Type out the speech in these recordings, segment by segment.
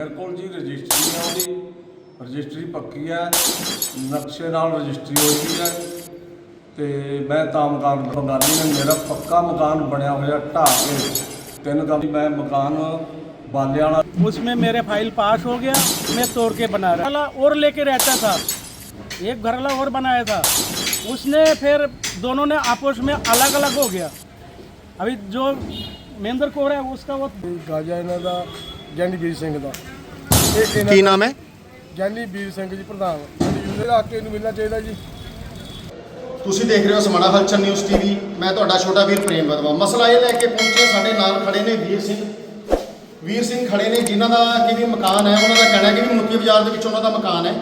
ਮੇਰੇ ਕੋਲ ਜੀ ਰਜਿਸਟਰੀ ਹੈ ਉਹਦੀ ਰਜਿਸਟਰੀ ਪੱਕੀ ਹੈ ਨਕਸ਼ੇ ਨਾਲ ਰਜਿਸਟਰੀ ਹੋਈ ਹੈ ਤੇ ਮੈਂ ਤਾਂ ਮਕਾਨ ਬੰਗਾਲੀ ਨੇ ਮੇਰਾ ਪੱਕਾ ਮਕਾਨ ਬਣਿਆ ਹੋਇਆ ਢਾਹ ਕੇ ਤਿੰਨ ਕਮਰੇ ਮੈਂ ਮਕਾਨ ਬਾਲੇ ਵਾਲਾ उसमें मेरे फाइल पास हो गया मैं तोड़ के बना रहा वाला और लेके रहता था एक घर वाला और बनाया था उसने फिर दोनों ने आपस में अलग अलग हो गया अभी जो महेंद्र कोर है उसका वो ਗਾਜਾ ਇਹਨਾਂ ਦਾ ਗਿਆਨੀ ਵੀਰ ਸਿੰਘ ਦਾ। ਇਹ ਇਹਨਾਂ ਕੀ ਨਾਮ ਹੈ? ਗਿਆਨੀ ਵੀਰ ਸਿੰਘ ਜੀ ਪ੍ਰਧਾਨ। ਇਹਦੇ ਇਲਾਕੇ ਨੂੰ ਮਿਲਣਾ ਚਾਹੀਦਾ ਜੀ। ਤੁਸੀਂ ਦੇਖ ਰਹੇ ਹੋ ਸਮਾਣਾ ਹਲਚਲ ਨਿਊਜ਼ ਟੀਵੀ। ਮੈਂ ਤੁਹਾਡਾ ਛੋਟਾ ਵੀਰ ਪ੍ਰੇਮ ਬਦਵਾ। ਮਸਲਾ ਇਹ ਲੈ ਕੇ ਪਹੁੰਚੇ ਸਾਡੇ ਨਾਲ ਖੜੇ ਨੇ ਵੀਰ ਸਿੰਘ। ਵੀਰ ਸਿੰਘ ਖੜੇ ਨੇ ਜਿਨ੍ਹਾਂ ਦਾ ਕਿ ਵੀ ਮਕਾਨ ਹੈ ਉਹਨਾਂ ਦਾ ਕਹਿਣਾ ਕਿ ਵੀ ਮੁੱਤੀ ਬਾਜ਼ਾਰ ਦੇ ਵਿੱਚ ਉਹਨਾਂ ਦਾ ਮਕਾਨ ਹੈ।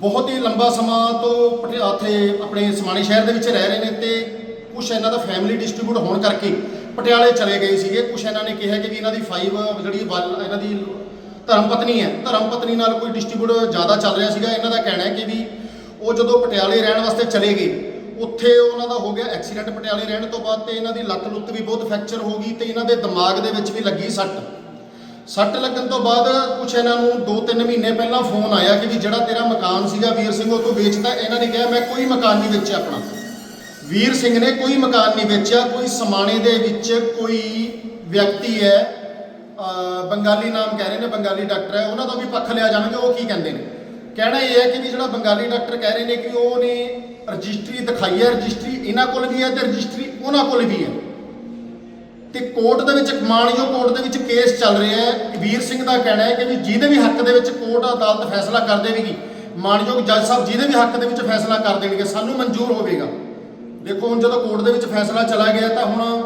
ਬਹੁਤ ਹੀ ਲੰਬਾ ਸਮਾਂ ਤੋਂ ਪਟਿ- ਉੱਥੇ ਆਪਣੇ ਸਮਾਣੇ ਸ਼ਹਿਰ ਦੇ ਵਿੱਚ ਰਹਿ ਰਹੇ ਨੇ ਤੇ ਕੁਝ ਇਹਨਾਂ ਦਾ ਫੈਮਿਲੀ ਡਿਸਟ੍ਰੀਬਿਊਟ ਹੋਣ ਕਰਕੇ ਪਟਿਆਲੇ ਚਲੇ ਗਏ ਸੀਗੇ। ਕੁਝ ਇਹਨਾਂ ਨੇ ਕਿਹਾ ਕਿ ਵੀ ਇਹਨਾਂ ਦੀ ਫਾਈਵ ਜਿਹੜੀ ਵੱਲ ਇਹਨਾਂ ਦੀ ਧਰਮ ਪਤਨੀ ਹੈ। ਧਰਮ ਪਤਨੀ ਨਾਲ ਕੋਈ ਡਿਸਟ੍ਰੀਬਿਊਟ ਜ਼ਿਆਦਾ ਚੱਲ ਰਿਹਾ ਸੀਗਾ। ਇਹਨਾਂ ਦਾ ਕਹਿਣਾ ਹੈ ਕਿ ਵੀ ਉਹ ਜਦੋਂ ਪਟਿਆਲੇ ਰਹਿਣ ਵਾਸਤੇ ਚਲੇ ਗਏ, ਉੱਥੇ ਉਹਨਾਂ ਦਾ ਹੋ ਗਿਆ ਐਕਸੀਡੈਂਟ ਪਟਿਆਲੇ ਰਹਿਣ ਤੋਂ ਬਾਅਦ ਤੇ ਇਹਨਾਂ ਦੀ ਲੱਤ ਲੁੱਤ ਵੀ ਬਹੁਤ ਫ੍ਰੈਕਚਰ ਹੋ ਗਈ ਤੇ ਇਹਨਾਂ ਦੇ ਦਿਮਾਗ ਦੇ ਵਿੱਚ ਵੀ ਲੱਗੀ ਸੱਟ। ਸੱਟ ਲੱਗਣ ਤੋਂ ਬਾਅਦ ਕੁਛ ਇਹਨਾਂ ਨੂੰ 2-3 ਮਹੀਨੇ ਪਹਿਲਾਂ ਫੋਨ ਆਇਆ ਕਿ ਵੀ ਜਿਹੜਾ ਤੇਰਾ ਮਕਾਨ ਸੀਗਾ ਵੀਰ ਸਿੰਘ, ਉਹ ਤੋਂ ਵੇਚਦਾ ਇਹਨਾਂ ਨੇ ਕਿਹਾ, ਮੈਂ ਕੋਈ ਮਕਾਨ ਨਹੀਂ ਵੇਚਿਆ ਆਪਣਾ। ਵੀਰ ਸਿੰਘ ਨੇ ਕੋਈ ਮਕਾਨ ਨਹੀਂ ਵੇਚਿਆ, ਕੋਈ ਸਮਾਣੇ ਦੇ ਵਿੱਚ ਕੋਈ ਵਿਅਕਤੀ ਹੈ ਬੰਗਾਲੀ ਨਾਮ ਕਹਿ ਰਹੇ ਨੇ, ਬੰਗਾਲੀ ਡਾਕਟਰ ਹੈ, ਉਹਨਾਂ ਦਾ ਵੀ ਪੱਖ ਲਿਆ ਜਾਣਗੇ ਉਹ ਕੀ ਕਹਿੰਦੇ ਨੇ? ਕਹਿਣਾ ਇਹ ਹੈ ਕਿ ਵੀ ਜਿਹੜਾ ਬੰਗਾਲੀ ਡਾਕਟਰ ਕਹਿ ਰਹੇ ਨੇ ਕਿ ਉਹਨੇ ਰਜਿਸਟਰੀ ਦਿਖਾਈ ਹੈ, ਰਜਿਸਟਰੀ ਇਹਨਾਂ ਕੋਲ ਵੀ ਹੈ ਤੇ ਰਜਿਸਟਰੀ ਉਹਨਾਂ ਕੋਲ ਵੀ ਹੈ। ਤੇ ਕੋਰਟ ਦੇ ਵਿੱਚ, ਮਾਨਯੋਗ ਕੋਰਟ ਦੇ ਵਿੱਚ ਕੇਸ ਚੱਲ ਰਿਹਾ ਹੈ। ਵੀਰ ਸਿੰਘ ਦਾ ਕਹਿਣਾ ਹੈ ਕਿ ਵੀ ਜਿਹਦੇ ਵੀ ਹੱਕ ਦੇ ਵਿੱਚ ਕੋਰਟ ਅਦਾਲਤ ਫੈਸਲਾ ਕਰ ਦੇਵੇਗੀ, ਮਾਨਯੋਗ ਜੱਜ ਸਾਹਿਬ ਜਿਹਦੇ ਵੀ ਹੱਕ ਦੇ ਵਿੱਚ ਫੈਸਲਾ ਕਰ ਦੇਣਗੇ, ਸਾਨੂੰ ਮਨਜ਼ੂਰ ਹੋਵੇਗਾ। ਦੇਖੋ ਹੁਣ ਜਦੋਂ ਕੋਰਟ ਦੇ ਵਿੱਚ ਫੈਸਲਾ ਚਲਾ ਗਿਆ ਤਾਂ ਹੁਣ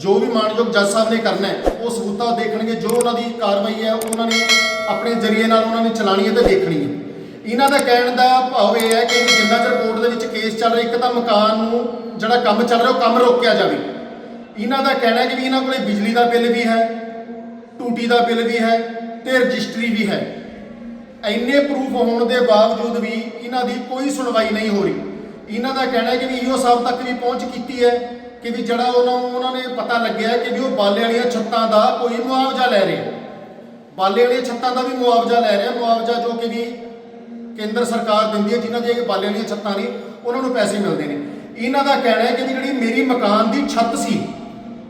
ਜੋ ਵੀ ਮਾਨਯੋਗ ਜੱਜ ਸਾਹਿਬ ਨੇ ਕਰਨਾ ਹੈ, ਉਹ ਸਬੂਤਾਂ ਦੇਖਣਗੇ, ਜੋ ਉਹਨਾਂ ਦੀ ਕਾਰਵਾਈ ਹੈ, ਉਹਨਾਂ ਨੇ ਆਪਣੇ ਜ਼ਰੀਏ ਨਾਲ ਉਹਨਾਂ ਨੇ ਚਲਾਣੀ ਹੈ ਤੇ ਦੇਖਣੀ ਹੈ। ਇਹਨਾਂ ਦਾ ਕਹਿਣ ਦਾ ਭਾਵ ਇਹ ਹੈ ਕਿ ਜਿੰਨਾ ਚਿਰ ਕੋਰਟ ਦੇ ਵਿੱਚ ਕੇਸ ਚੱਲ ਰਿਹਾ, ਇੱਕ ਤਾਂ ਮਕਾਨ ਨੂੰ ਜਿਹੜਾ ਕੰਮ ਚੱਲ ਰਿਹਾ, ਉਹ ਕੰਮ ਰੋਕਿਆ ਜਾਵੇ। ਇਹਨਾਂ ਦਾ ਕਹਿਣਾ ਹੈ ਕਿ ਵੀ ਇਹਨਾਂ ਕੋਲੇ ਬਿਜਲੀ ਦਾ ਬਿੱਲ ਵੀ ਹੈ, ਟੂਟੀ ਦਾ ਬਿੱਲ ਵੀ ਹੈ ਤੇ ਰਜਿਸਟਰੀ ਵੀ ਹੈ। ਇੰਨੇ ਪ੍ਰੂਫ ਹੋਣ ਦੇ ਬਾਵਜੂਦ ਵੀ ਇਹਨਾਂ ਦੀ ਕੋਈ ਸੁਣਵਾਈ ਨਹੀਂ ਹੋ ਰਹੀ। ਇਹਨਾਂ ਦਾ ਕਹਿਣਾ ਹੈ ਕਿ ਵੀ ਈਓ ਸਾਹਿਬ ਤੱਕ ਵੀ ਪਹੁੰਚ ਕੀਤੀ ਹੈ ਕਿ ਵੀ ਜਿਹੜਾ ਉਹਨਾਂ ਨੂੰ ਉਹਨਾਂ ਨੇ ਪਤਾ ਲੱਗਿਆ ਕਿ ਵੀ ਉਹ ਬਾਲੇ ਵਾਲੀਆਂ ਛੱਤਾਂ ਦਾ ਕੋਈ ਮੁਆਵਜ਼ਾ ਲੈ ਰਿਹਾ ਬਾਲੇ ਵਾਲੀਆਂ ਛੱਤਾਂ ਦਾ ਵੀ ਮੁਆਵਜ਼ਾ ਲੈ ਰਿਹਾ ਮੁਆਵਜ਼ਾ ਜੋ ਕਿ ਵੀ ਕੇਂਦਰ ਸਰਕਾਰ ਦਿੰਦੀ ਹੈ, ਜਿਨ੍ਹਾਂ ਦੀਆਂ ਬਾਲੇ ਵਾਲੀਆਂ ਛੱਤਾਂ ਨੇ, ਉਹਨਾਂ ਨੂੰ ਪੈਸੇ ਮਿਲਦੇ ਨੇ। ਇਹਨਾਂ ਦਾ ਕਹਿਣਾ ਹੈ ਕਿ ਵੀ ਜਿਹੜੀ ਮੇਰੀ ਮਕਾਨ ਦੀ ਛੱਤ ਸੀ,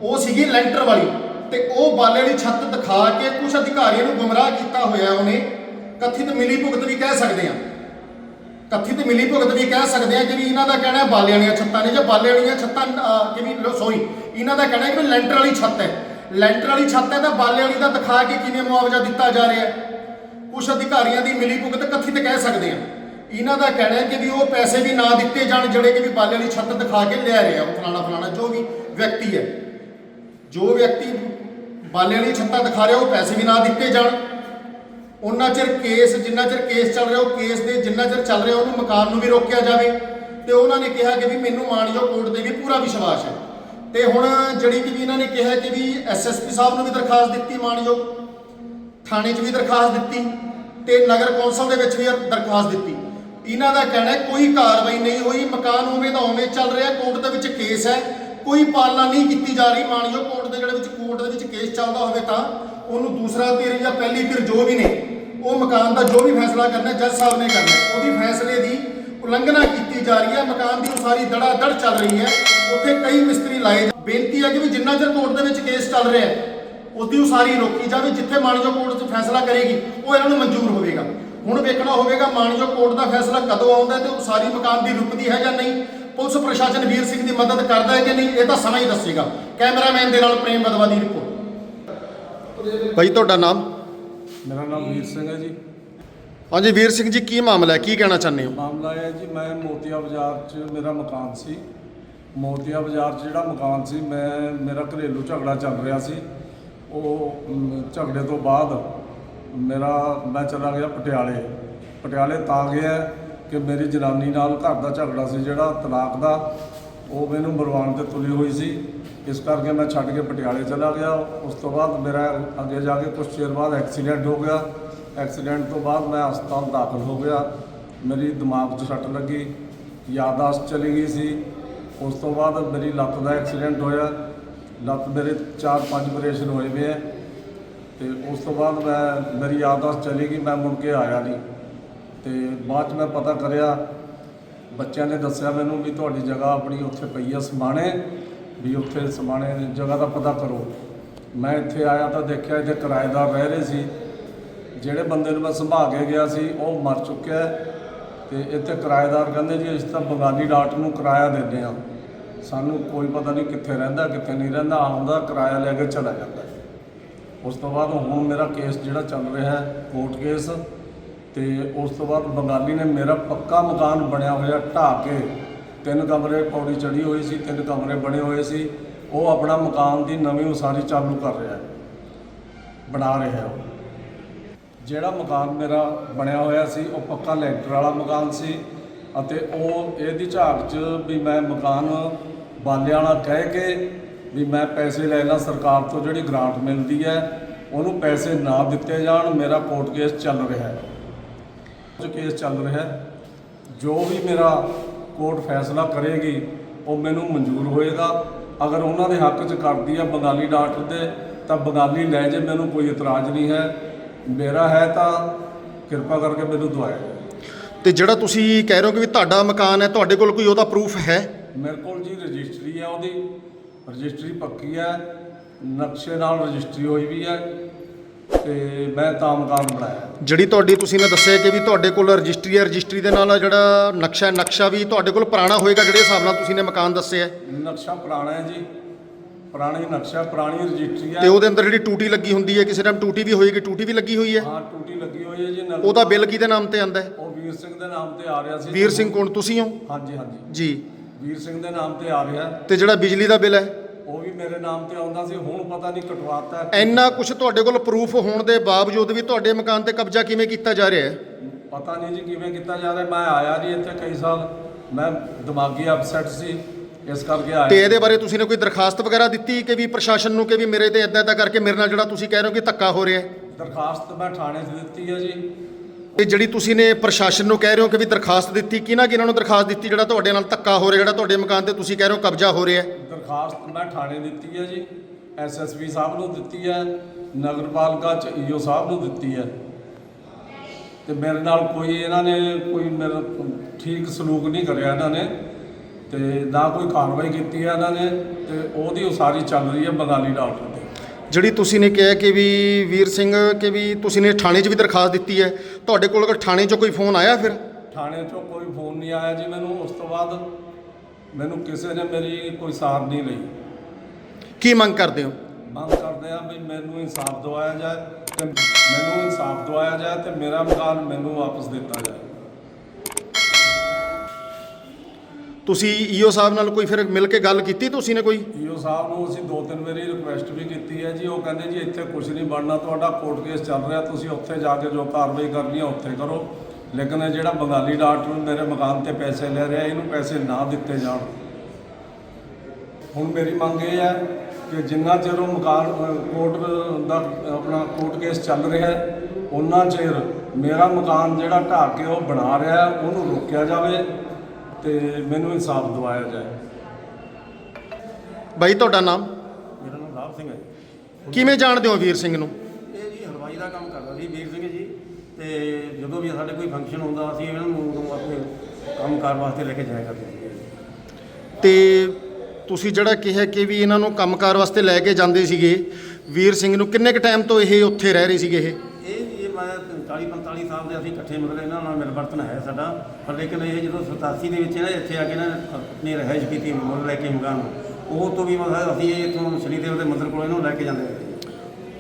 ਉਹ ਸੀਗੀ ਲੈਂਟਰ ਵਾਲੀ ਤੇ ਉਹ ਬਾਲੇ ਵਾਲੀ ਛੱਤ ਦਿਖਾ ਕੇ ਕੁਝ ਅਧਿਕਾਰੀਆਂ ਨੂੰ ਗੁੰਮਰਾਹ ਕੀਤਾ ਹੋਇਆ ਉਹਨੇ। ਕਥਿਤ ਮਿਲੀ ਭੁਗਤ ਵੀ ਕਹਿ ਸਕਦੇ ਆ ਕਥਿਤ ਮਿਲੀ ਭੁਗਤ ਵੀ ਕਹਿ ਸਕਦੇ ਆ ਕਿ ਵੀ ਇਹਨਾਂ ਦਾ ਕਹਿਣਾ ਬਾਲਿਆਂ ਵਾਲੀਆਂ ਛੱਤਾਂ ਨੇ ਜਾਂ ਬਾਲੇ ਵਾਲੀਆਂ ਛੱਤਾਂ ਅਹ, ਕਿ ਸੋਰੀ ਇਹਨਾਂ ਦਾ ਕਹਿਣਾ ਕਿ ਵੀ ਲੈਂਟਰ ਵਾਲੀ ਛੱਤ ਹੈ। ਲੈਂਟਰ ਵਾਲੀ ਛੱਤ ਹੈ ਤਾਂ ਬਾਲੇ ਵਾਲੀ ਦਾ ਦਿਖਾ ਕੇ ਕਿਵੇਂ ਮੁਆਵਜ਼ਾ ਦਿੱਤਾ ਜਾ ਰਿਹਾ ਹੈ। ਕੁਝ ਅਧਿਕਾਰੀਆਂ ਦੀ ਮਿਲੀ ਭੁਗਤ ਕਥਿਤ ਕਹਿ ਸਕਦੇ ਆ। ਇਹਨਾਂ ਦਾ ਕਹਿਣਾ ਹੈ ਕਿ ਵੀ ਉਹ ਪੈਸੇ ਵੀ ਨਾ ਦਿੱਤੇ ਜਾਣ ਜਿਹੜੇ ਕਿ ਵੀ ਬਾਲੇ ਵਾਲੀ ਛੱਤ ਦਿਖਾ ਕੇ ਲੈ ਰਿਹਾ ਉਹ ਫਲਾਣਾ ਫਲਾਣਾ ਜੋ ਵੀ ਵਿਅਕਤੀ ਹੈ। ਜੋ ਵਿਅਕਤੀ ਬਾਲੇ ਵਾਲੀ ਛੱਤਾਂ ਦਿਖਾ ਰਿਹਾ ਉਹ ਪੈਸੇ ਵੀ ਨਾ ਦਿੱਤੇ ਜਾਣ। ਉਹਨਾਂ ਚਿਰ ਕੇਸ, ਜਿੰਨਾ ਚਿਰ ਕੇਸ ਚੱਲ ਰਿਹਾ, ਉਹ ਕੇਸ ਦੇ ਜਿੰਨਾ ਚਿਰ ਚੱਲ ਰਿਹਾ, ਉਹਨੂੰ ਮਕਾਨ ਨੂੰ ਵੀ ਰੋਕਿਆ ਜਾਵੇ। ਤੇ ਉਹਨਾਂ ਨੇ ਕਿਹਾ ਕਿ ਵੀ ਮੈਨੂੰ ਮਾਨਯੋਗ ਕੋਰਟ ਦੇ ਵੀ ਪੂਰਾ ਵਿਸ਼ਵਾਸ ਹੈ। ਤੇ ਹੁਣ ਜਿਹੜੀ ਕਿ ਵੀ ਇਹਨਾਂ ਨੇ ਕਿਹਾ ਕਿ ਵੀ ਐਸਐਸਪੀ ਸਾਹਿਬ ਨੂੰ ਵੀ ਦਰਖਾਸਤ ਦਿੱਤੀ ਮਾਨਯੋਗ, ਥਾਣੇ 'ਚ ਵੀ ਦਰਖਾਸਤ ਦਿੱਤੀ, ਤੇ ਨਗਰ ਕੌਂਸਲ ਦੇ ਵਿੱਚ ਵੀ ਦਰਖਾਸਤ ਦਿੱਤੀ। ਇਹਨਾਂ ਦਾ ਕਹਿਣਾ ਕੋਈ ਕਾਰਵਾਈ ਨਹੀਂ ਹੋਈ, ਮਕਾਨ ਉਵੇਂ ਦਾ ਉਵੇਂ ਚੱਲ ਰਿਹਾ, ਕੋਰਟ ਦੇ ਵਿੱਚ ਕੇਸ ਹੈ। ਕੋਈ ਪਾਲਣਾ ਨਹੀਂ ਕੀਤੀ ਜਾ ਰਹੀ, ਮਾਨਯੋਗ ਕੋਰਟ ਦੇ ਜਿਹੜੇ ਵਿੱਚ, ਕੋਰਟ ਦੇ ਵਿੱਚ ਕੇਸ ਚੱਲਦਾ ਹੋਵੇ ਤਾਂ ਉਹਨੂੰ ਦੂਸਰਾ ਧਿਰ ਜਾਂ ਪਹਿਲੀ ਧਿਰ ਜੋ ਵੀ ਨੇ, ਉਹ ਮਕਾਨ ਦਾ ਜੋ ਵੀ ਫੈਸਲਾ ਕਰਨਾ, ਜੱਜ ਸਾਹਿਬ ਨੇ ਕਰਨਾ ਉਹਦੀ ਫੈਸਲੇ ਦੀ ਉਲੰਘਣਾ ਕੀਤੀ ਜਾ ਰਹੀ ਹੈ। ਮਕਾਨ ਦੀ ਉਸਾਰੀ ਦੜਾ ਦੜ ਚੱਲ ਰਹੀ ਹੈ। ਉੱਥੇ ਕਈ ਮਿਸਤਰੀ ਲਾਏ ਬੇਨਤੀ ਹੈ ਕਿ ਵੀ ਜਿੰਨਾ ਚਿਰ ਕੋਰਟ ਦੇ ਵਿੱਚ ਕੇਸ ਚੱਲ ਰਿਹਾ ਹੈ ਉਹਦੀ ਉਸਾਰੀ ਰੋਕੀ ਜਾਵੇ। ਜਿੱਥੇ ਮਾਨਯੋਗ ਕੋਰਟ 'ਚ ਫੈਸਲਾ ਕਰੇਗੀ, ਉਹ ਇਹਨਾਂ ਨੂੰ ਮਨਜ਼ੂਰ ਹੋਵੇਗਾ। ਹੁਣ ਵੇਖਣਾ ਹੋਵੇਗਾ ਮਾਨਯੋਗ ਕੋਰਟ ਦਾ ਫੈਸਲਾ ਕਦੋਂ ਆਉਂਦਾ ਹੈ ਤੇ ਉਸਾਰੀ ਮਕਾਨ ਦੀ ਰੁਕਦੀ ਹੈ ਜਾਂ ਨਹੀਂ। ਪੁਲਿਸ ਪ੍ਰਸ਼ਾਸਨ ਵੀਰ ਸਿੰਘ ਦੀ ਮਦਦ ਕਰਦਾ ਹੈ ਕਿ ਨਹੀਂ, ਇਹ ਤਾਂ ਸਮਾਂ ਹੀ ਦੱਸੇਗਾ। ਕੈਮਰਾਮੈਨ ਦੇ ਨਾਲ ਪ੍ਰੇਮ ਬਦਵਾ ਦੀ ਰਿਪੋਰਟ। ਭਾਈ ਤੁਹਾਡਾ ਨਾਮ? ਮੇਰਾ ਨਾਮ ਵੀਰ ਸਿੰਘ ਹੈ ਜੀ। ਹਾਂਜੀ ਵੀਰ ਸਿੰਘ ਜੀ ਕੀ ਮਾਮਲਾ ਹੈ? ਕੀ ਕਹਿਣਾ ਚਾਹੁੰਦੇ ਹੋ? ਮਾਮਲਾ ਇਹ ਹੈ ਜੀ ਮੈਂ ਮੋਤੀਆ ਬਾਜ਼ਾਰ 'ਚ ਮੇਰਾ ਮਕਾਨ ਸੀ। ਮੋਤੀਆ ਬਾਜ਼ਾਰ 'ਚ ਜਿਹੜਾ ਮਕਾਨ ਸੀ ਮੈਂ ਮੇਰਾ ਘਰੇਲੂ ਝਗੜਾ ਚੱਲ ਰਿਹਾ ਸੀ। ਉਹ ਮ, ਝਗੜੇ ਤੋਂ ਬਾਅਦ ਮੇਰਾ ਮੈਂ ਚਲਾ ਗਿਆ ਪਟਿਆਲੇ। ਪਟਿਆਲੇ ਤਾਂ ਗਿਆ ਕਿ ਮੇਰੀ ਜਨਾਨੀ ਨਾਲ ਘਰ ਦਾ ਝਗੜਾ ਸੀ ਜਿਹੜਾ ਤਲਾਕ ਦਾ ਉਹ ਮੈਨੂੰ ਮਰਵਾਉਣ ਤੇ ਤੁਲੀ ਹੋਈ ਸੀ। ਇਸ ਕਰਕੇ ਮੈਂ ਛੱਡ ਕੇ ਪਟਿਆਲੇ ਚਲਾ ਗਿਆ। ਉਸ ਤੋਂ ਬਾਅਦ ਮੇਰਾ ਅੱਗੇ ਜਾ ਕੇ ਕੁਝ ਚਿਰ ਬਾਅਦ ਐਕਸੀਡੈਂਟ ਹੋ ਗਿਆ। ਐਕਸੀਡੈਂਟ ਤੋਂ ਬਾਅਦ ਮੈਂ ਹਸਪਤਾਲ ਦਾਖਲ ਹੋ ਗਿਆ। ਮੇਰੀ ਦਿਮਾਗ 'ਚ ਸੱਟ ਲੱਗੀ ਯਾਦਾਸ਼ਤ ਚਲੀ ਗਈ ਸੀ। ਉਸ ਤੋਂ ਬਾਅਦ ਮੇਰੀ ਲੱਤ ਦਾ ਐਕਸੀਡੈਂਟ ਹੋਇਆ। ਲੱਤ ਮੇਰੇ 4-5 ਆਪਰੇਸ਼ਨ ਹੋਏ ਵੇ ਹੈ ਤੇ ਉਸ ਤੋਂ ਬਾਅਦ ਮੈਂ, ਮੇਰੀ ਯਾਦਾਸ਼ਤ ਚਲੀ ਗਈ, ਮੈਂ ਮੁੜ ਕੇ ਆਇਆ ਨਹੀਂ। ਤੇ ਬਾਅਦ ਚ ਮੈਂ ਪਤਾ ਕਰਿਆ, ਬੱਚਿਆਂ ਨੇ ਦੱਸਿਆ ਮੈਨੂੰ ਵੀ ਤੁਹਾਡੀ ਜਗ੍ਹਾ ਆਪਣੀ ਉੱਥੇ ਪਈ ਆ ਸਮਾਣੇ। ਵੀ ਉੱਥੇ ਸਮਾਣੇ ਦੀ ਜਗ੍ਹਾ ਦਾ ਪਤਾ ਕਰੋ। ਮੈਂ ਇੱਥੇ ਆਇਆ ਤਾਂ ਦੇਖਿਆ ਇੱਥੇ ਕਿਰਾਏਦਾਰ ਰਹਿ ਰਹੇ ਸੀ। ਜਿਹੜੇ ਬੰਦੇ ਨੂੰ ਮੈਂ ਸੰਭਾਲ ਕੇ ਗਿਆ ਸੀ, ਉਹ ਮਰ ਚੁੱਕਿਆ ਹੈ। ਤੇ ਇੱਥੇ ਕਿਰਾਏਦਾਰ ਕਹਿੰਦੇ ਜੀ, ਅਸੀਂ ਤਾਂ ਬੰਗਾਲੀ ਡਾਕਟਰ ਨੂੰ ਕਿਰਾਇਆ ਦਿੰਦੇ ਆ ਸਾਨੂੰ ਕੋਈ ਪਤਾ ਨਹੀਂ ਕਿੱਥੇ ਰਹਿੰਦਾ, ਕਿੱਥੇ ਨਹੀਂ ਰਹਿੰਦਾ। ਆਉਂਦਾ, ਕਿਰਾਇਆ ਲੈ ਕੇ ਚਲਾ ਜਾਂਦਾ। ਉਸ ਤੋਂ ਬਾਅਦ ਹੁਣ ਮੇਰਾ ਕੇਸ ਜਿਹੜਾ ਚੱਲ ਰਿਹਾ ਹੈ, ਕੋਰਟ ਕੇਸ। ਤੇ ਉਸ ਤੋਂ ਬਾਅਦ ਬੰਗਾਲੀ ਨੇ ਮੇਰਾ ਪੱਕਾ ਮਕਾਨ ਬਣਿਆ ਹੋਇਆ ਢਾਹ ਕੇ ਤਿੰਨ ਕਮਰੇ ਪੌੜੀ ਚੜੀ ਹੋਈ ਸੀ, ਤਿੰਨ ਕਮਰੇ ਬਣੇ ਹੋਏ ਸੀ। ਉਹ ਆਪਣਾ ਮਕਾਨ ਦੀ ਨਵੀਂ ਉਸਾਰੀ ਚਾਲੂ ਕਰ ਰਿਹਾ ਹੈ। ਬਣਾ ਰਿਹਾ ਹੈ ਜਿਹੜਾ ਮਕਾਨ ਮੇਰਾ ਬਣਿਆ ਹੋਇਆ ਸੀ, ਉਹ ਪੱਕਾ ਲੈਂਟਰ ਵਾਲਾ ਮਕਾਨ ਸੀ ਅਤੇ ਉਹ ਇਹਦੀ ਝਾਕ 'ਚ ਵੀ ਮੈਂ ਮਕਾਨ ਬਾਲਿਆਂ ਵਾਲਾ ਕਹਿ ਕੇ ਵੀ ਮੈਂ ਪੈਸੇ ਲੈ ਲਾਂ, ਸਰਕਾਰ ਤੋਂ ਜਿਹੜੀ ਗ੍ਰਾਂਟ ਮਿਲਦੀ ਹੈ, ਉਹਨੂੰ ਪੈਸੇ ਨਾ ਦਿੱਤੇ ਜਾਣ, ਮੇਰਾ ਕੋਰਟ ਕੇਸ ਚੱਲ ਰਿਹਾ ਹੈ। ਜੋ ਕੇਸ ਚੱਲ ਰਿਹਾ ਹੈ। ਜੋ ਵੀ ਮੇਰਾ ਕੋਰਟ ਫੈਸਲਾ ਕਰੇਗੀ ਉਹ ਮੈਨੂੰ ਮਨਜ਼ੂਰ ਹੋਏਗਾ। ਅਗਰ ਉਹਨਾਂ ਦੇ ਹੱਕ 'ਚ ਕਰਦੀ ਹੈ ਬੰਗਾਲੀ ਡਾਕਟਰ ਦੇ ਤਾਂ ਬੰਗਾਲੀ ਲੈ ਜੇ ਮੈਨੂੰ ਕੋਈ ਇਤਰਾਜ਼ ਨਹੀਂ ਹੈ। ਮੇਰਾ ਹੈ ਤਾਂ ਕਿਰਪਾ ਕਰਕੇ ਮੈਨੂੰ ਦਵਾਇਆ ਜਾਏ ਤੇ ਜਿਹੜਾ ਤੁਸੀਂ ਕਹਿ ਰਹੇ ਹੋ ਕਿ ਵੀ ਤੁਹਾਡਾ ਮਕਾਨ ਹੈ ਤੁਹਾਡੇ ਕੋਲ ਕੋਈ ਉਹਦਾ ਪ੍ਰੂਫ ਹੈ? ਮੇਰੇ ਕੋਲ ਜੀ ਰਜਿਸਟਰੀ ਹੈ ਉਹਦੀ। ਰਜਿਸਟਰੀ ਪੱਕੀ ਹੈ। ਨਕਸ਼ੇ ਨਾਲ ਰਜਿਸਟਰੀ ਹੋਈ ਵੀ ਹੈ। ਤੇ ਮੈਂ ਤਾਂ ਮਕਾਨ ਬਣਾਇਆ। ਜਿਹੜੀ ਤੁਹਾਡੀ ਤੁਸੀਂ ਨੇ ਦੱਸਿਆ ਕਿ ਵੀ ਤੁਹਾਡੇ ਕੋਲ ਰਜਿਸਟਰੀ ਹੈ ਰਜਿਸਟਰੀ ਦੇ ਨਾਲ ਜਿਹੜਾ ਨਕਸ਼ਾ ਹੈ ਨਕਸ਼ਾ ਵੀ ਤੁਹਾਡੇ ਕੋਲ ਪੁਰਾਣਾ ਹੋਏਗਾ ਜਿਹੜੇ ਹਿਸਾਬ ਨਾਲ ਤੁਸੀਂ ਨੇ ਮਕਾਨ ਦੱਸਿਆ ਹੈ। ਨਕਸ਼ਾ ਪੁਰਾਣਾ ਹੈ ਜੀ। ਪੁਰਾਣੀ ਨਕਸ਼ਾ ਪੁਰਾਣੀ ਰਜਿਸਟਰੀ ਹੈ। ਤੇ ਉਹਦੇ ਅੰਦਰ ਜਿਹੜੀ ਟੂਟੀ ਲੱਗੀ ਹੁੰਦੀ ਹੈ ਕਿਸੇ ਟਾਈਮ ਟੂਟੀ ਵੀ ਹੋਏਗੀ ਟੂਟੀ ਵੀ ਲੱਗੀ ਹੋਈ ਹੈ? ਹਾਂ ਟੂਟੀ ਲੱਗੀ ਹੋਈ ਹੈ ਜੀ ਉਹਦਾ ਬਿੱਲ ਕਿਹਦੇ ਨਾਮ ਤੇ ਆਂਦਾ ਹੈ? ਉਹ ਵੀਰ ਸਿੰਘ ਦੇ ਨਾਮ ਤੇ ਆ ਰਿਹਾ ਸੀ। ਵੀਰ ਸਿੰਘ ਕੌਣ? ਤੁਸੀਂ ਹੋ? ਹਾਂਜੀ ਹਾਂਜੀ। ਜੀ। ਵੀਰ ਸਿੰਘ ਦੇ ਨਾਮ ਤੇ ਆ ਰਿਹਾ। ਤੇ ਜਿਹੜਾ ਬਿਜਲੀ ਦਾ ਬਿੱਲ ਹੈ? ਉਹ ਵੀ ਮੇਰੇ ਨਾਮ ਤੇ ਆਉਂਦਾ ਸੀ ਹੁਣ ਪਤਾ ਨਹੀਂ ਕਟਵਾਤਾ ਹੈ। ਇੰਨਾ ਕੁਝ ਤੁਹਾਡੇ ਕੋਲ ਪ੍ਰੂਫ ਹੋਣ ਦੇ ਬਾਵਜੂਦ ਵੀ ਤੁਹਾਡੇ ਮਕਾਨ ਤੇ ਕਬਜ਼ਾ ਕਿਵੇਂ ਕੀਤਾ ਜਾ ਰਿਹਾ ਹੈ? ਪਤਾ ਨਹੀਂ ਜੀ ਕਿਵੇਂ ਕੀਤਾ ਜਾ ਰਿਹਾ ਮੈਂ ਆਇਆ ਨਹੀਂ ਇੱਥੇ ਕਈ ਸਾਲ ਮੈਂ ਦਿਮਾਗੀ ਅਪਸੈਟ ਸੀ ਇਸ ਕਰਕੇ ਤੇ ਆਇਆ ਇਹਦੇ ਬਾਰੇ ਤੁਸੀਂ ਨੇ ਕੋਈ ਦਰਖਾਸਤ ਵਗੈਰਾ ਦਿੱਤੀ ਕਿ ਵੀ ਪ੍ਰਸ਼ਾਸਨ ਨੂੰ ਕਿ ਵੀ ਮੇਰੇ ਤੇ ਇਦਾਂ ਇਦਾਂ ਕਰਕੇ ਮੇਰੇ ਨਾਲ ਜਿਹੜਾ ਤੁਸੀਂ ਕਹਿ ਰਹੇ ਹੋ ਕਿ ਧੱਕਾ ਹੋ ਰਿਹਾ ਹੈ? ਦਰਖਾਸਤ ਮੈਂ ਥਾਣੇ 'ਚ ਦਿੱਤੀ ਹੈ ਜੀ। ਤੇ ਜਿਹੜੀ ਤੁਸੀਂ ਨੇ ਪ੍ਰਸ਼ਾਸਨ ਨੂੰ ਕਹਿ ਰਹੇ ਹੋ ਕਿ ਵੀ ਦਰਖਾਸਤ ਦਿੱਤੀ, ਕਿਹਨਾਂ ਕਿਹਨਾਂ ਨੂੰ ਦਰਖਾਸਤ ਦਿੱਤੀ ਜਿਹੜਾ ਤੁਹਾਡੇ ਨਾਲ ਧੱਕਾ ਹੋ ਰਿਹਾ, ਜਿਹੜਾ ਤੁਹਾਡੇ ਮਕਾਨ ਤੇ ਤੁਸੀਂ ਕਹਿ ਰਹੇ ਹੋ ਕਬਜ਼ਾ ਹੋ ਰਿਹਾ ਦਰਖਾਸਤ ਮੈਂ ਥਾਣੇ ਦਿੱਤੀ ਹੈ ਜੀ ਐਸਐਸਪੀ ਸਾਹਿਬ ਨੂੰ ਦਿੱਤੀ ਹੈ, ਨਗਰਪਾਲਿਕਾ ਚ ਈਓ ਸਾਹਿਬ ਨੂੰ ਦਿੱਤੀ ਹੈ। ਤੇ ਮੇਰੇ ਨਾਲ ਕੋਈ ਇਹਨਾਂ ਨੇ ਕੋਈ ਮੇਰਾ ਠੀਕ ਸਲੂਕ ਨਹੀਂ ਕਰਿਆ ਇਹਨਾਂ ਨੇ, ਤੇ ਨਾ ਕੋਈ ਕਾਰਵਾਈ ਕੀਤੀ ਹੈ ਇਹਨਾਂ ਨੇ, ਤੇ ਉਹਦੀ ਉਸਾਰੀ ਚੱਲ ਰਹੀ ਹੈ ਬੰਗਾਲੀ ਡਾਕਟਰ ਤੇ। ਜਿਹੜੀ ਤੁਸੀਂ ਨੇ ਕਿਹਾ ਕਿ ਵੀ ਵੀਰ ਸਿੰਘ ਕਿ ਵੀ ਤੁਸੀਂ ਨੇ ਥਾਣੇ 'ਚ ਵੀ ਦਰਖਾਸਤ ਦਿੱਤੀ ਹੈ ਤੁਹਾਡੇ ਕੋਲ ਅਗਰ ਥਾਣੇ 'ਚੋਂ ਕੋਈ ਫੋਨ ਆਇਆ ਫਿਰ? ਥਾਣੇ ਚੋਂ ਕੋਈ ਫੋਨ ਨਹੀਂ ਆਇਆ ਜੀ ਮੈਨੂੰ ਉਸ ਤੋਂ ਬਾਅਦ ਮੈਨੂੰ ਕਿਸੇ ਨੇ ਮੇਰੀ ਕੋਈ ਸਾਰ ਨਹੀਂ ਲਈ। ਕੀ ਮੰਗ ਕਰਦੇ ਹੋ? ਮੰਗ ਕਰਦੇ ਆ ਵੀ ਮੈਨੂੰ ਇਨਸਾਫ ਦਿਵਾਇਆ ਜਾਏ ਤੇ ਮੈਨੂੰ ਇਨਸਾਫ ਦਿਵਾਇਆ ਜਾਏ ਤੇ ਮੇਰਾ ਮਕਾਨ ਮੈਨੂੰ ਵਾਪਸ ਦਿੱਤਾ ਜਾਏ। ਤੁਸੀਂ ਈਓ ਸਾਹਿਬ ਨਾਲ ਕੋਈ ਫਿਰ ਮਿਲ ਕੇ ਗੱਲ ਕੀਤੀ ਤੁਸੀਂ ਨੇ ਕੋਈ? ਈਓ ਸਾਹਿਬ ਨੂੰ ਅਸੀਂ ਦੋ ਤਿੰਨ ਵਾਰੀ ਰਿਕੁਐਸਟ ਵੀ ਕੀਤੀ ਹੈ ਜੀ, ਉਹ ਕਹਿੰਦੇ ਜੀ ਇੱਥੇ ਕੁਝ ਨਹੀਂ ਬਣਨਾ, ਤੁਹਾਡਾ ਕੋਰਟ ਕੇਸ ਚੱਲ ਰਿਹਾ, ਤੁਸੀਂ ਉੱਥੇ ਜਾ ਕੇ ਜੋ ਕਾਰਵਾਈ ਕਰਨੀ ਹੈ ਉੱਥੇ ਕਰੋ। ਲੇਕਿਨ ਇਹ ਜਿਹੜਾ ਬੰਗਾਲੀ ਡਾਕਟਰ ਮੇਰੇ ਮਕਾਨ ਤੇ ਪੈਸੇ ਲੈ ਰਿਹਾ, ਇਹਨੂੰ ਪੈਸੇ ਨਾ ਦਿੱਤੇ ਜਾਣ। ਹੁਣ ਮੇਰੀ ਮੰਗ ਇਹ ਹੈ ਕਿ ਜਿੰਨਾ ਚਿਰ ਉਹ ਮਕਾਨ ਕੋਰਟ ਦਾ, ਆਪਣਾ ਕੋਰਟ ਕੇਸ ਚੱਲ ਰਿਹਾ ਹੈ ਉਹਨਾਂ ਚਿਰ ਮੇਰਾ ਮਕਾਨ ਜਿਹੜਾ ਢਾਹ ਕੇ ਉਹ ਬਣਾ ਰਿਹਾ, ਉਹਨੂੰ ਰੋਕਿਆ ਜਾਵੇ। ਤੇ ਮੈਨੂੰ ਇਨਸਾਫ ਦਿਵਾਇਆ ਜਾਏ। ਬਾਈ ਤੁਹਾਡਾ ਨਾਮ? ਮੇਰਾ ਨਾਮ ਲਾਭ ਸਿੰਘ ਹੈ। ਕਿਵੇਂ ਜਾਣਦੇ ਹੋ ਵੀਰ ਸਿੰਘ ਨੂੰ? ਇਹ ਜੀ ਹਲਵਾਈ ਦਾ ਕੰਮ ਕਰਦਾ ਸੀ ਵੀਰ ਸਿੰਘ ਜੀ ਤੇ ਜਦੋਂ ਵੀ ਸਾਡੇ ਕੋਈ ਫੰਕਸ਼ਨ ਹੁੰਦਾ ਅਸੀਂ ਇਹਨਾਂ ਨੂੰ ਉਦੋਂ ਆਪਣੇ ਕੰਮਕਾਰ ਵਾਸਤੇ ਲੈ ਕੇ ਜਾਇਆ ਕਰਦੇ ਸੀ ਤੇ ਤੁਸੀਂ ਜਿਹੜਾ ਕਿਹਾ ਕਿ ਵੀ ਇਹਨਾਂ ਨੂੰ ਕੰਮਕਾਰ ਵਾਸਤੇ ਲੈ ਕੇ ਜਾਂਦੇ ਸੀਗੇ ਵੀਰ ਸਿੰਘ ਨੂੰ ਕਿੰਨੇ ਕ ਟਾਈਮ ਤੋਂ ਇਹ ਉੱਥੇ ਰਹਿ ਰਹੇ ਸੀਗੇ ਇਹ? 40 45 ਸਾਲ ਦੇ ਅਸੀਂ ਇਕੱਠੇ ਮਤਲਬ ਇਹਨਾਂ ਨਾਲ ਮਿਲਵਰਤਨ ਹੈ ਸਾਡਾ। ਪਰ ਲੇਕਿਨ ਇਹ ਜਦੋਂ 87 ਦੇ ਵਿੱਚ ਇਹਨਾਂ ਇੱਥੇ ਆ ਕੇ ਇਹਨਾਂ ਨੇ ਆਪਣੀ ਕੀਤੀ ਮੁੱਲ ਲੈ ਕੇ ਮਕਾਨ ਉਹ ਤੋਂ ਵੀ ਮਤਲਬ ਅਸੀਂ ਇਥੋਂ ਸ਼੍ਰੀ ਦੇਵ ਦੇ ਮੰਦਿਰ ਕੋਲ ਇਹਨੂੰ ਲੈ ਕੇ ਜਾਂਦੇ ਰਹੇ।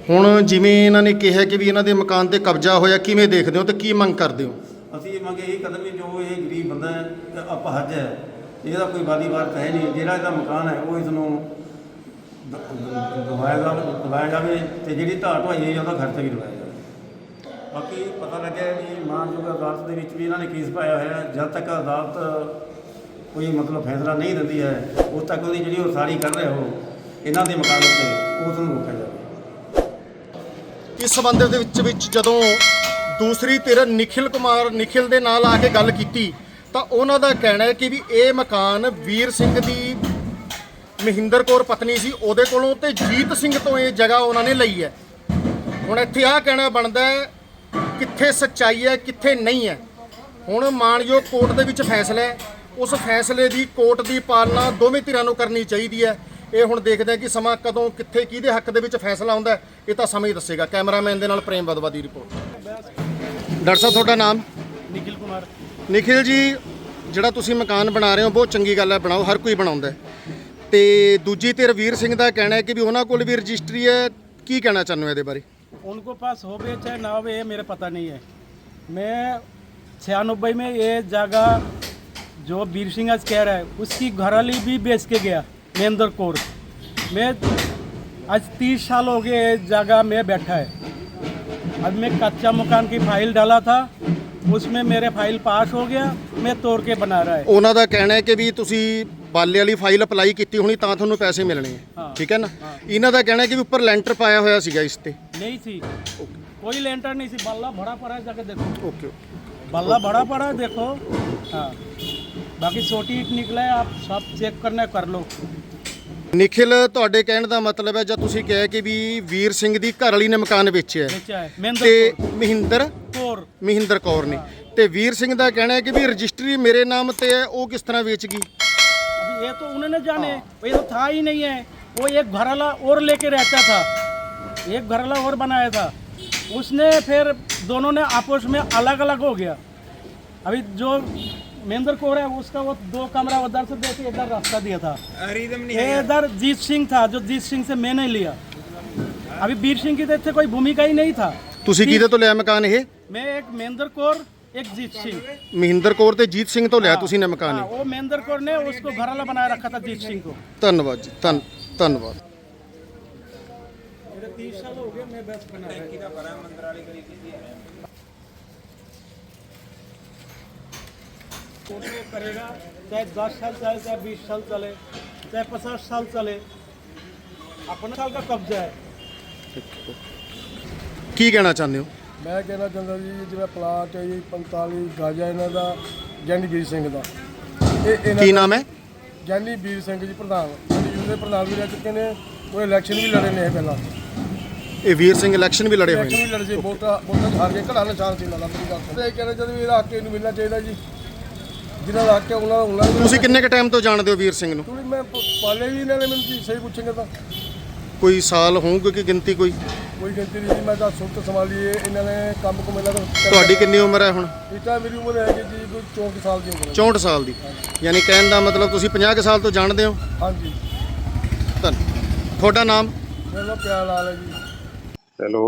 ਹੁਣ ਜਿਵੇਂ ਇਹਨਾਂ ਨੇ ਕਿਹਾ ਕਿ ਵੀ ਇਹਨਾਂ ਦੇ ਮਕਾਨ ਤੇ ਕਬਜ਼ਾ ਹੋਇਆ ਕਿਵੇਂ ਦੇਖਦੇ ਹੋ ਤੇ ਕੀ ਮੰਗ ਕਰਦੇ ਹੋ? ਅਸੀਂ ਇਹ ਮੰਗ ਇਹ ਕਦਮ ਵੀ ਜੋ ਇਹ ਗਰੀਬ ਬੰਦਾ ਹੈ ਤੇ ਅਪਹਜ ਹੈ ਇਹਦਾ ਕੋਈ ਵਾਦੀ ਵਾਰਤ ਹੈ ਨਹੀਂ। ਜਿਹੜਾ ਇਹਦਾ ਮਕਾਨ ਹੈ ਉਹ ਇਸ ਨੂੰ ਦਵਾਇਆ ਜਾਵੇ ਤੇ ਜਿਹੜੀ ਢਾਟ ਹੋਈ ਹੈ ਉਹਦਾ ਖਰਚਾ ਵੀ ਲਵਾਇਆ ਬਾਕੀ ਪਤਾ ਲੱਗਿਆ ਵੀ ਮਾਨਯੋਗ ਅਦਾਲਤ ਦੇ ਵਿੱਚ ਵੀ ਇਹਨਾਂ ਨੇ ਕੇਸ ਪਾਇਆ ਹੋਇਆ ਹੈ। ਜਦ ਤੱਕ ਅਦਾਲਤ ਕੋਈ ਮਤਲਬ ਫੈਸਲਾ ਨਹੀਂ ਦਿੰਦੀ ਹੈ, ਉਦ ਤੱਕ ਉਹਦੀ ਜਿਹੜੀ ਉਸਾਰੀ ਕਰ ਰਹੇ ਹੋ, ਇਹਨਾਂ ਦੇ ਮਕਾਨ ਉੱਤੇ ਉਸ ਨੂੰ ਰੋਕਿਆ ਜਾਵੇ। ਇਸ ਸੰਬੰਧ ਦੇ ਵਿੱਚ ਵਿੱਚ ਜਦੋਂ ਦੂਸਰੀ ਧਿਰ ਨਿਖਿਲ ਕੁਮਾਰ ਨਿਖਿਲ ਦੇ ਨਾਲ ਆ ਕੇ ਗੱਲ ਕੀਤੀ, ਤਾਂ ਉਹਨਾਂ ਦਾ ਕਹਿਣਾ ਹੈ ਕਿ ਵੀ ਇਹ ਮਕਾਨ ਵੀਰ ਸਿੰਘ ਦੀ ਮਹਿੰਦਰ ਕੌਰ ਪਤਨੀ ਸੀ, ਉਹਦੇ ਕੋਲੋਂ ਤੇ ਜੀਤ ਸਿੰਘ ਤੋਂ ਇਹ ਜਗ੍ਹਾ ਉਹਨਾਂ ਨੇ ਲਈ ਹੈ। ਹੁਣ ਇੱਥੇ ਆ ਕਹਿਣਾ ਬਣਦਾ ਹੈ ਕਿੱਥੇ ਸੱਚਾਈ ਹੈ ਕਿੱਥੇ ਨਹੀਂ ਹੈ। ਹੁਣ ਮਾਨਯੋਗ ਕੋਰਟ ਦੇ ਵਿੱਚ ਫੈਸਲਾ ਹੈ। ਉਸ ਫੈਸਲੇ ਦੀ ਕੋਰਟ ਦੀ ਪਾਲਣਾ ਦੋਵੇਂ ਧਿਰਾਂ ਨੂੰ ਕਰਨੀ ਚਾਹੀਦੀ ਹੈ। ਇਹ ਹੁਣ ਦੇਖਦੇ ਆ ਕਿ ਸਮਾਂ ਕਦੋਂ ਕਿੱਥੇ ਕਿਹਦੇ ਹੱਕ ਦੇ ਵਿੱਚ ਫੈਸਲਾ ਹੁੰਦਾ ਇਹ ਤਾਂ ਸਮਾਂ ਹੀ ਦੱਸੇਗਾ। ਕੈਮਰਾਮੈਨ ਦੇ ਨਾਲ ਪ੍ਰੇਮ ਬਦਵਾ ਦੀ ਰਿਪੋਰਟ। ਡਾਕਟਰ ਸਾਹਿਬ ਤੁਹਾਡਾ ਨਾਮ? ਨਿਖਿਲ ਕੁਮਾਰ। ਨਿਖਿਲ ਜੀ ਜਿਹੜਾ ਤੁਸੀਂ ਮਕਾਨ ਬਣਾ ਰਹੇ ਹੋ ਬਹੁਤ ਚੰਗੀ ਗੱਲ ਹੈ ਬਣਾਓ ਹਰ ਕੋਈ ਬਣਾਉਂਦਾ ਤੇ ਦੂਜੀ ਤੇ ਰਵੀਰ ਸਿੰਘ ਦਾ ਕਹਿਣਾ ਹੈ ਕਿ ਵੀ ਉਹਨਾਂ ਕੋਲ ਵੀ ਰਜਿਸਟਰੀ ਹੈ। ਕੀ ਕਹਿਣਾ ਚਾਹੁੰਦੇ ਹੋ ਇਹਦੇ ਬਾਰੇ? उनको पास हो गए चाहे ना हो गए ये मेरे पता नहीं है मैं छियानबे में ये जगह जो वीर सिंह आज कह रहा है उसकी घरवाली भी बेच के गया महेंद्र कौर मैं आज तीस साल हो गए ये जगह में बैठा है अब मैं कच्चा मकान की फाइल डाला था उसमें मेरे फाइल पास हो गया मैं तोड़ के बना रहा है ਉਹਨਾਂ ਦਾ ਕਹਿਣਾ ਹੈ ਕਿ ਵੀ ਤੁਸੀਂ ਬਾਲੇ ਵਾਲੀ ਫਾਈਲ ਅਪਲਾਈ ਕੀਤੀ ਹੋਣੀ ਤਾਂ ਤੁਹਾਨੂੰ ਪੈਸੇ ਮਿਲਣੇ ਹੈ ਹਾਂ। ਠੀਕ ਹੈ ਨਾ ਇਹਨਾਂ ਦਾ ਕਹਿਣਾ ਹੈ ਕਿ ਵੀ ਉੱਪਰ ਲੈਂਟਰ ਪਾਇਆ ਹੋਇਆ ਸੀਗਾ ਇਸ ਤੇ नहीं थी कोई लेंटर नहीं थी बल्ला भरा पड़ा है जाके देखो ਓਕੇ बल्ला बड़ा पड़ा है देखो हाँ बाकी छोटी ईट निकला है आप सब चेक करना है, कर लो ਨਿਖਿਲ ਤੁਹਾਡੇ ਕਹਿਣ ਦਾ ਮਤਲਬ ਹੈ ਜਦ ਤੁਸੀਂ ਕਿਹਾ ਕਿ ਵੀ ਵੀਰ ਸਿੰਘ ਦੀ ਘਰ ਵਾਲੀ ਨੇ ਮਕਾਨ ਵੇਚਿਆ ਹੈ बेचा है महेंद्र ਤੇ ਮਹਿੰਦਰ कौर ਮਹਿੰਦਰ ਕੌਰ ਨੇ ਤੇ ਵੀਰ ਸਿੰਘ ਦਾ ਕਹਿਣਾ ਹੈ ਕਿ ਵੀ ਰਜਿਸਟਰੀ ਮੇਰੇ ਨਾਮ ਤੇ ਹੈ ਉਹ ਕਿਸ ਤਰ੍ਹਾਂ ਵੇਚ ਗਈ अभी ये तो उन्होंने जाने ये तो था ही नहीं है वो एक घरवाला और लेके रहता था एक घरवाला और बनाया था उसने फिर दोनों ने आपस में अलग अलग हो गया अभी जो महेंद्र कौर है उसका वो दो कमरा उधर से देके इधर रास्ता दिया था ये इधर जीत सिंह था जो जीत सिंह से मैंने लिया अभी वीर सिंह की तो इतने कोई भूमिका ही नहीं था ਤੁਸੀਂ ਕਿਹਦੇ ਤੋਂ ਲਿਆ ਮਕਾਨ ਇਹ मैं एक महेंद्र कौर एक जीत सिंह ਮਹਿੰਦਰ ਕੌਰ ਤੇ ਜੀਤ ਸਿੰਘ ਤੋਂ ਲਿਆ ਤੁਸੀਂ ਨੇ ਮਕਾਨ हाँ, ਇਹ वो महेंद्र कौर ने उसको घरवाला बनाए रखा था जीत सिंह को ਧੰਨਵਾਦ ਜੀ ਧੰਨ ਧੰਨਵਾਦ मेरे तीस साल हो गए मैं बस बना रहा कोशिश करेगा चाहे दस साल चले चाहे बीस साल चले चाहे पचास साल चले अपने साल का कब्जा है ਕੀ ਕਹਿਣਾ ਚਾਹੁੰਦੇ ਹੋ ਮੈਂ ਕਹਿਣਾ ਚਾਹੁੰਦਾ ਜੀ ਜਿਹੜਾ ਪਲਾਟ ਹੈ ਜੀ 45 ਗਾਜਾ ਇਹਨਾਂ ਦਾ ਗਿਆਨੀ ਵੀਰ ਸਿੰਘ ਦਾ। ਇਹ ਇਹਨਾਂ ਕੀ ਨਾਮ ਹੈ? ਗਿਆਨੀ ਵੀਰ ਸਿੰਘ ਜੀ ਪ੍ਰਧਾਨ। ਜਿਹੜੇ ਦੇ ਪ੍ਰਧਾਨ ਵੀ ਰਹਿ ਚੁੱਕੇ ਨੇ ਉਹ ਇਲੈਕਸ਼ਨ ਵੀ ਲੜੇ ਨੇ ਇਹ ਪਹਿਲਾਂ। ਇਹ ਵੀਰ ਸਿੰਘ ਇਲੈਕਸ਼ਨ ਵੀ ਲੜੇ ਹੋਏ ਇਲੈਕਸ਼ਨ ਨੇ ਵੀ ਲੜੇ ਸੀ ਵੋਟਾਂ 'ਚ ਹਾਰ ਕੇ ਘੜਾ ਨਿਸ਼ਾਨ ਸੀ ਨਾਲ ਆਪਣੀ ਗੱਲ ਤੇ ਇਹ ਕਹਿਣਾ ਚਾਹੁੰਦੇ ਵੀ ਇਹਦਾ ਹੱਕ ਇਹਨੂੰ ਮਿਲਣਾ ਚਾਹੀਦਾ ਜੀ ਜਿਨ੍ਹਾਂ ਦਾ ਹੱਕ ਹੈ ਉਹਨਾਂ ਉਹਨਾਂ ਨੂੰ ਤੁਸੀਂ ਕਿੰਨੇ ਕ ਟਾਈਮ ਤੋਂ ਜਾਣਦੇ ਹੋ ਵੀਰ ਸਿੰਘ ਨੂੰ? ਥੋੜੀ ਮੈਂ ਪਾਲੇ ਵੀ ਇਹਨਾਂ ਨੇ ਮੈਨੂੰ ਸਹੀ ਪੁੱਛेंगे ਤਾਂ। ਕੋਈ ਸਾਲ ਹੋਊਗਾ ਕਿ ਗਿਣਤੀ ਕੋਈ? ਕੋਈ ਗਿਣਤੀ ਨਹੀਂ ਜੀ ਮੈਂ ਤਾਂ ਸੁਰਤ ਸੰਭਾਲੀ ਹੈ ਇਹਨਾਂ ਨੇ ਕੰਮ ਕੁ ਮੇਲਾ ਤਾਂ ਤੁਹਾਡੀ ਕਿੰਨੀ ਉਮਰ ਹੈ ਹੁਣ? ਟਾਈਮ ਮੇਰੀ ਉਮਰ ਹੈਗੀ ਜੀ ਕੋਈ 34 ਸਾਲ ਦੀ ਉਮਰ ਹੈ। 64 ਸਾਲ ਦੀ। ਯਾਨੀ ਕਹਿਣ ਦਾ ਮਤਲਬ ਤੁਸੀਂ 50 ਕੁ ਸਾਲ ਤੋਂ ਜਾਣਦੇ ਹੋ? ਹਾਂਜੀ। ਧੰਨ। ਤੁਹਾਡਾ ਨਾਮ? ਮੇਰਾ ਨਾਮ ਪਿਆਰ ਲਾਲ ਹੈ ਜੀ। ਹੈਲੋ।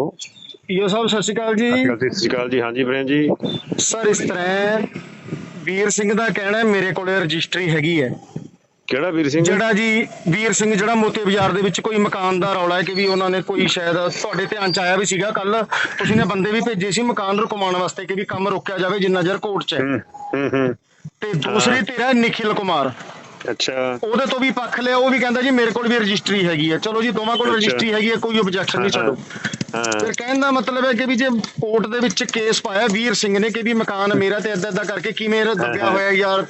ਈਓ ਸਾਹਿਬ ਸਤਿ ਸ਼੍ਰੀ ਅਕਾਲ ਜੀ। ਸਤਿ ਸ਼੍ਰੀ ਅਕਾਲ ਜੀ ਹਾਂਜੀ ਵੀਰੇ ਜੀ। ਸਰ ਇਸ ਤਰ੍ਹਾਂ ਵੀਰ ਸਿੰਘ ਦਾ ਕਹਿਣਾ ਹੈ ਮੇਰੇ ਕੋਲੇ ਰਜਿਸਟਰੀ ਹੈਗੀ ਹੈ। ਕਿਹੜਾ ਵੀਰ ਸਿੰਘ? ਜਿਹੜਾ ਜੀ ਵੀਰ ਸਿੰਘ ਜਿਹੜਾ ਮੋਤੀ ਬਾਜ਼ਾਰ ਦੇ ਵਿੱਚ ਕੋਈ ਮਕਾਨ ਦਾ ਰੌਲਾ ਹੈ ਕਿ ਵੀ ਉਹਨਾਂ ਨੇ ਕੋਈ ਸ਼ਾਇਦ ਤੁਹਾਡੇ ਧਿਆਨ ਚ ਆਇਆ ਵੀ ਸੀਗਾ ਕੱਲ ਤੁਸੀਂ ਨੇ ਬੰਦੇ ਵੀ ਭੇਜੇ ਸੀ ਮਕਾਨ ਰੁਕਵਾਉਣ ਵਾਸਤੇ ਕਿ ਵੀ ਕੰਮ ਰੋਕਿਆ ਜਾਵੇ ਜਿੰਨਾ ਚਿਰ ਕੋਰਟ 'ਚ ਹੈ। ਹੂੰ ਤੇ ਦੂਸਰੀ ਹੈ। ਨਿਖਿਲ ਕੁਮਾਰ। ਅੱਛਾ। ਉਹਦੇ ਤੋਂ ਵੀ ਪੱਖ ਲਿਆ ਉਹ ਵੀ ਕਹਿੰਦਾ ਜੀ ਮੇਰੇ ਕੋਲ ਵੀ ਰਜਿਸਟਰੀ ਹੈਗੀ ਹੈ। ਚਲੋ ਜੀ ਦੋਵਾਂ ਕੋਲ। ਰਜਿਸਟਰੀ ਹੈਗੀ ਹੈ ਕੋਈ ਆਬਜੈਕਸ਼ਨ ਨਹੀਂ ਛੱਡੋ। ਫਿਰ ਕਹਿਣ ਦਾ ਮਤਲਬ ਹੈ ਕਿ ਵੀ ਜੇ ਕੋਰਟ ਦੇ ਵਿੱਚ ਕੇਸ ਪਾਇਆ ਵੀਰ ਸਿੰਘ ਨੇ ਕਿ ਵੀ ਮਕਾਨ ਮੇਰਾ ਤੇ ਏਦਾਂ ਏਦਾਂ ਕਰਕੇ ਕਿਵੇਂ ਦੱਬਿਆ ਹੋਇਆ ਯਾਰ?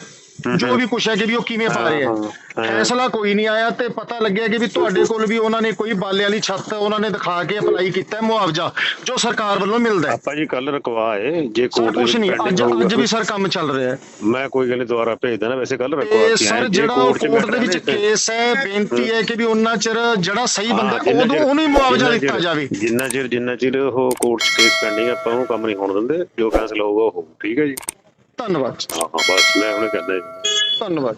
ਜੋ ਵੀ ਕੁਛ ਹੈ ਕਿ ਵੀ ਉਹ ਕਿਵੇਂ ਪਾ ਰਿਹਾ ਹਾਂ, ਹੈ ਹਾਂ। ਫੈਸਲਾ ਕੋਈ ਨਹੀਂ ਆਇਆ ਤੇ ਪਤਾ ਲੱਗਿਆ ਕਿ ਵੀ ਤੁਹਾਡੇ ਕੋਲ ਵੀ ਉਹਨਾਂ ਨੇ ਕੋਈ ਬਾਲੇ ਵਾਲੀ ਛੱਤ ਉਹਨਾਂ ਨੇ ਦਿਖਾ ਕੇ ਅਪਲਾਈ ਕੀਤਾ ਹੈ ਮੁਆਵਜ਼ਾ ਜੋ ਸਰਕਾਰ ਵੱਲੋਂ ਮਿਲਦਾ ਹੈ। ਆਪਾਂ ਜੀ ਕੱਲ ਰਕਵਾਏ ਜੇ ਸਰ ਕੋਰਟ ਦੇ ਨਹੀਂ ਅੱਜ ਅੱਜ ਵੀ ਸਰ ਕੰਮ ਚੱਲ ਰਿਹਾ ਹੈ। ਮੈਂ ਕੋਈ ਗੱਲ ਨਹੀਂ ਦੁਬਾਰਾ ਭੇਜ ਦੇਣਾ ਵੈਸੇ ਕੱਲ ਤੇ ਰਕਵਾਤੀ ਸਰ ਜਿਹੜਾ ਕੋਰਟ ਦੇ ਵਿੱਚ ਕੇਸ ਹੈ ਬੇਨਤੀ ਹੈ ਕਿ ਵੀ ਉਹਨਾਂ ਚਿਰ ਜਿਹੜਾ ਸਹੀ ਬੰਦਾ ਉਦੋਂ ਉਹਨੂੰ ਹੀ ਮੁਆਵਜ਼ਾ ਦਿੱਤਾ ਜਾਵੇ। ਜਿੰਨਾ ਚਿਰ ਜਿੰਨਾ ਚਿਰ ਉਹ ਕੋਰਟ 'ਚ ਕੇਸ ਪੈਂਡਿੰਗ ਆਪਾਂ ਉਹ ਕੰਮ ਨਹੀਂ ਹੋਣ ਦਿੰਦੇ ਜੋ ਫੈਸਲਾ ਹੋਊਗਾ ਉਹ ਠੀਕ ਹੈ ਜੀ। ਧੰਨਵਾਦ ਹਾਂ ਬਸ ਮੈਂ ਹੁਣੇ ਕਹਿੰਦਾ ਜੀ ਧੰਨਵਾਦ।